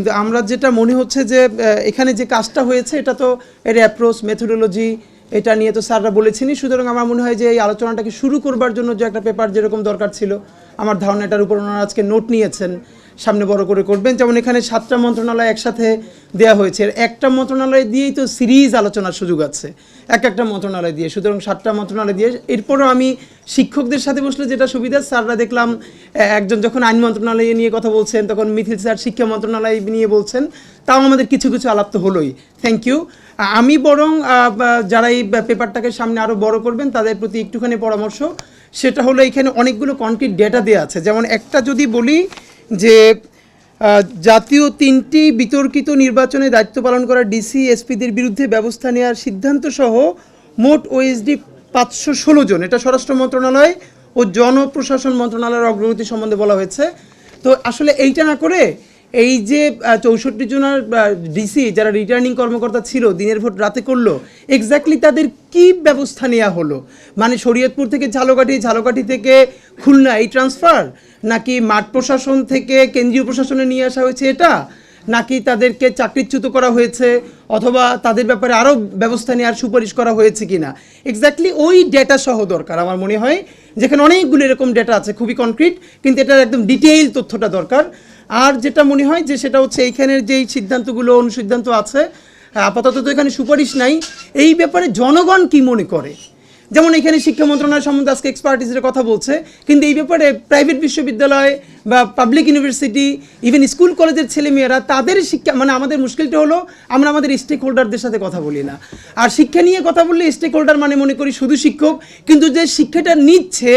কিন্তু আমরা যেটা মনে হচ্ছে যে এখানে যে কাজটা হয়েছে, এটা তো এর অ্যাপ্রোচ মেথোডোলজি এটা নিয়ে তো স্যাররা বলেছেনই। সুতরাং আমার মনে হয় যে এই আলোচনাটাকে শুরু করবার জন্য যে একটা পেপার যেরকম দরকার ছিল, আমার ধারণা এটার উপর ওনারা আজকে নোট নিয়েছেন। সামনে বড় করে করবেন। যেমন এখানে সাতটা মন্ত্রণালয় একসাথে দেয়া হয়েছে। একটা মন্ত্রণালয় দিয়েই তো সিরিজ আলোচনার সুযোগ আছে। এক একটা মন্ত্রণালয় দিয়ে, সুতরাং সাতটা মন্ত্রণালয় দিয়ে। এরপরও আমি শিক্ষকদের সাথে বসলে যেটা সুবিধা, স্যাররা দেখলাম একজন যখন আইন মন্ত্রণালয় নিয়ে কথা বলছেন, তখন মিথিল স্যার শিক্ষা মন্ত্রণালয় নিয়ে বলছেন, তাও আমাদের কিছু কিছু আলাপ তো হলোই। থ্যাংক ইউ আমি বরং যারা এই পেপারটাকে সামনে আরও বড় করবেন, তাদের প্রতি একটুখানি পরামর্শ। সেটা হলো এখানে অনেকগুলো কনক্রিট ডেটা দেওয়া আছে। যেমন একটা যদি বলি যে জাতীয় তিনটি বিতর্কিত নির্বাচনে দায়িত্ব পালন করা ডিসি, এসপিদের বিরুদ্ধে ব্যবস্থা নেওয়ার সিদ্ধান্ত সহ মোট ওএসডি পাঁচশো ষোলো জন। এটা স্বরাষ্ট্র মন্ত্রণালয় ও জনপ্রশাসন মন্ত্রণালয়ের অগ্রগতি সম্বন্ধে বলা হয়েছে। তো আসলে এইটা না করে এই যে চৌষট্টি জনের ডিসি যারা রিটার্নিং কর্মকর্তা ছিল, দিনের ভোট রাতে করল এক্স্যাক্টলি তাদের কি ব্যবস্থা নেওয়া হলো? মানে শরীয়তপুর থেকে ঝালকাঠি ঝালকাঠি থেকে খুলনা, এই ট্রান্সফার নাকি মাঠ প্রশাসন থেকে কেন্দ্রীয় প্রশাসনে নিয়ে আসা হয়েছে এটা? নাকি তাদেরকে চাকরিচ্যুত করা হয়েছে? অথবা তাদের ব্যাপারে আরও ব্যবস্থা নেওয়ার সুপারিশ করা হয়েছে কিনা? এক্স্যাক্টলি ওই ডেটা সহ দরকার আমার মনে হয়। যেখানে অনেকগুলো এরকম ডেটা আছে, খুবই কনক্রিট কিন্তু এটার একদম ডিটেইল তথ্যটা দরকার। আর যেটা মনে হয় যে সেটা হচ্ছে এইখানের যেই সিদ্ধান্তগুলো, অনুসিদ্ধান্ত আছে, আপাতত তো এখানে সুপারিশ নাই। এই ব্যাপারে জনগণ কি মনে করে? যেমন এখানে শিক্ষা মন্ত্রণালয় সম্বন্ধে আজকে এক্সপার্টিসের কথা বলছে, কিন্তু এই ব্যাপারে প্রাইভেট বিশ্ববিদ্যালয় বা পাবলিক ইউনিভার্সিটি ইভেন স্কুল কলেজের ছেলেমেয়েরা তাদের শিক্ষা মানে আমাদের মুশকিলটা হলো আমরা আমাদের স্টেক হোল্ডারদের সাথে কথা বলি না। আর শিক্ষা নিয়ে কথা বললে স্টেক হোল্ডার মানে মনে করি শুধু শিক্ষক, কিন্তু যে শিক্ষাটা নিচ্ছে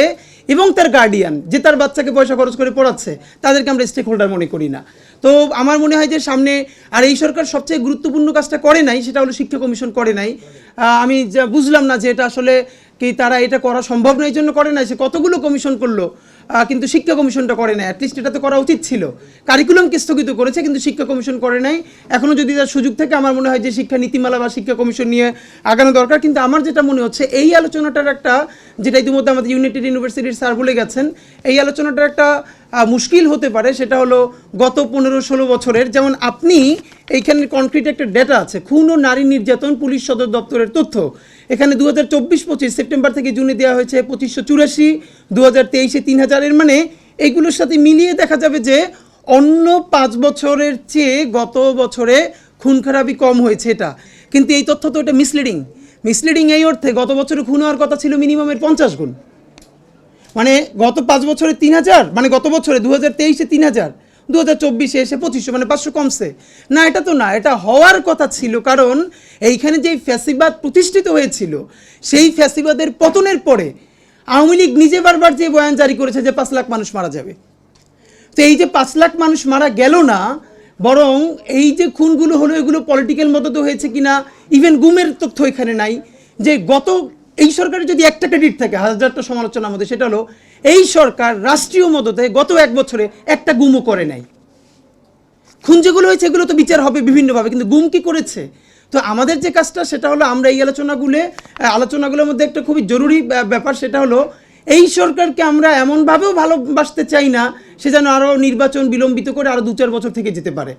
এবং তার গার্ডিয়ান যে তার বাচ্চাকে পয়সা খরচ করে পড়াচ্ছে, তাদেরকে আমরা স্টেক হোল্ডার মনে করি না। তো আমার মনে হয় যে সামনে, আর এই সরকার সবচেয়ে গুরুত্বপূর্ণ কাজটা করে নাই, সেটা হলো শিক্ষা কমিশন করে নাই। আমি বুঝলাম না যে এটা আসলে কি তারা এটা করা সম্ভব নয়? এই জন্য করে নাই। সে কতগুলো কমিশন করল? কিন্তু শিক্ষা কমিশনটা করে নাই। অ্যাটলিস্ট এটা তো করা উচিত ছিল। কারিকুলামকে স্থগিত করেছে, কিন্তু শিক্ষা কমিশন করে নাই। এখনও যদি তার সুযোগ থাকে, আমার মনে হয় যে শিক্ষা নীতিমালা বা শিক্ষা কমিশন নিয়ে আগানো দরকার। কিন্তু আমার যেটা মনে হচ্ছে, এই আলোচনাটার একটা, যেটা ইতিমধ্যে আমাদের ইউনাইটেড ইউনিভার্সিটির স্যার বলে গেছেন, এই আলোচনাটার একটা মুশকিল হতে পারে। সেটা হলো গত পনেরো ষোলো বছরের, যেমন আপনি এইখানে কনক্রিট একটা ডেটা আছে, খুন ও নারী নির্যাতন পুলিশ সদর দপ্তরের তথ্য। এখানে দু হাজার চব্বিশ, পঁচিশ সেপ্টেম্বর থেকে জুনে দেওয়া হয়েছে পঁচিশশো চুরাশি দু হাজার তেইশে তিন হাজারের মানে এইগুলোর সাথে মিলিয়ে দেখা যাবে যে অন্য পাঁচ বছরের চেয়ে গত বছরে খুন খারাপই কম হয়েছে এটা। কিন্তু এই তথ্য তো এটা মিসলিডিং মিসলিডিং এই অর্থে গত বছরে খুন হওয়ার কথা ছিল মিনিমামের পঞ্চাশ গুণ। মানে গত পাঁচ বছরে তিন হাজার মানে গত বছরে দু হাজার তেইশে তিন হাজার দু হাজার চব্বিশে এসে পঁচিশশো মানে পাঁচশো কমছে। না, এটা তো না, এটা হওয়ার কথা ছিল, কারণ এইখানে যেই ফ্যাসিবাদ প্রতিষ্ঠিত হয়েছিল, সেই ফ্যাসিবাদের পতনের পরে আওয়ামী লীগ নিজে বারবার যে বয়ান জারি করেছে যে পাঁচ লাখ মানুষ মারা যাবে। তো এই যে পাঁচ লাখ মানুষ মারা গেল না, বরং এই যে খুনগুলো হলো, এগুলো পলিটিক্যাল মদত হয়েছে কিনা ইভেন গুমের তথ্য এখানে নাই। যে গত, এই সরকারের যদি একটা ক্রেডিট থাকে, হাজারটা সমালোচনা আমাদের সেটা হলো এই সরকার রাষ্ট্রীয় মদতে গত এক বছরে একটা গুমও করে নাই। খুন যেগুলো হয়েছে, এগুলো তো বিচার হবে বিভিন্নভাবে, কিন্তু গুম কি করেছে? তো আমাদের যে কাজটা, সেটা হলো আমরা এই আলোচনাগুলো আলোচনাগুলোর মধ্যে একটা খুবই জরুরি ব্যা- ব্যাপার, সেটা হলো এই সরকারকে আমরা এমনভাবেও ভালোবাসতে চাই না, সে যেন আরও নির্বাচন বিলম্বিত করে আরও দু চার বছর থেকে যেতে পারে।